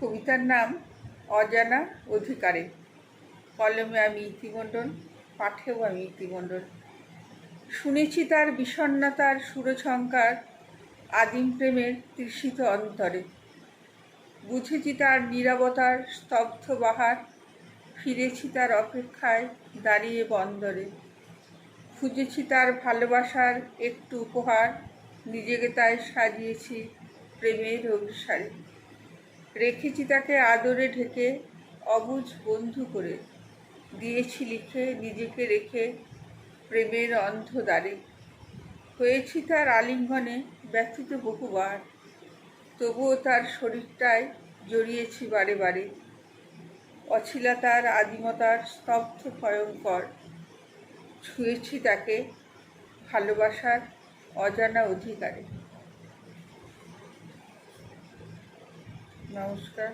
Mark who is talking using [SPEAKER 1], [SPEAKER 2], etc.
[SPEAKER 1] কবিতার নাম অজানা অধিকারে। কলমে আমি ইতিমণ্ডল, পাঠেও আমি ইতিমণ্ডল। শুনেছি তার বিষণ্ণতার সুরঝঙ্কার আদিম প্রেমের তৃষিত অন্তরে। বুঝেছি তার নীরবতার স্তব্ধ বাহার, ফিরেছি তার অপেক্ষায় দাঁড়িয়ে বন্দরে। খুঁজেছি তার ভালোবাসার একটু উপহার, নিজেকে তাই সাজিয়েছি প্রেমের অভিসারে। রেখেছি তাকে আদরে ঢেকে অবুঝ বন্ধু করে। দিয়েছি লিখে, নিজেকে রেখে, প্রেমের অন্ধ দ্বারে হয়েছি তার আলিঙ্গনে ব্যথিত বহুবার। তবুও তার শরীরটায় জড়িয়েছি বারে বারে। অছিলাতার আদিমতার স্তব্ধ ভয়ঙ্কর। ছুঁয়েছি তাকে ভালোবাসার অজানা অধিকারে। নমস্কার।